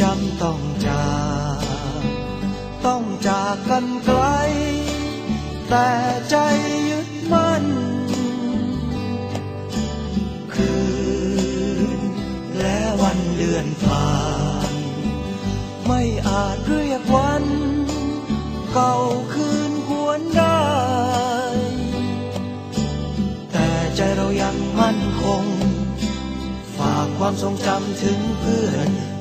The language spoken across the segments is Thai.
จำต้องจากต้องจากกันไกล แต่ใจยึดมั่น คืน และวันเดือนผ่าน ไม่อาจเรียกวัน เก่าคืนหวนได้ แต่ใจเรายังมั่นคง ฝากความทรงจำถึงเพื่อน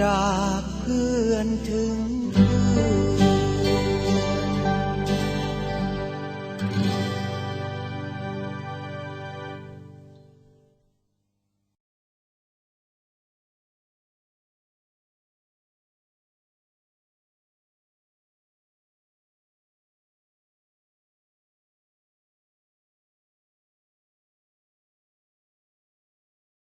จากเพื่อนถึง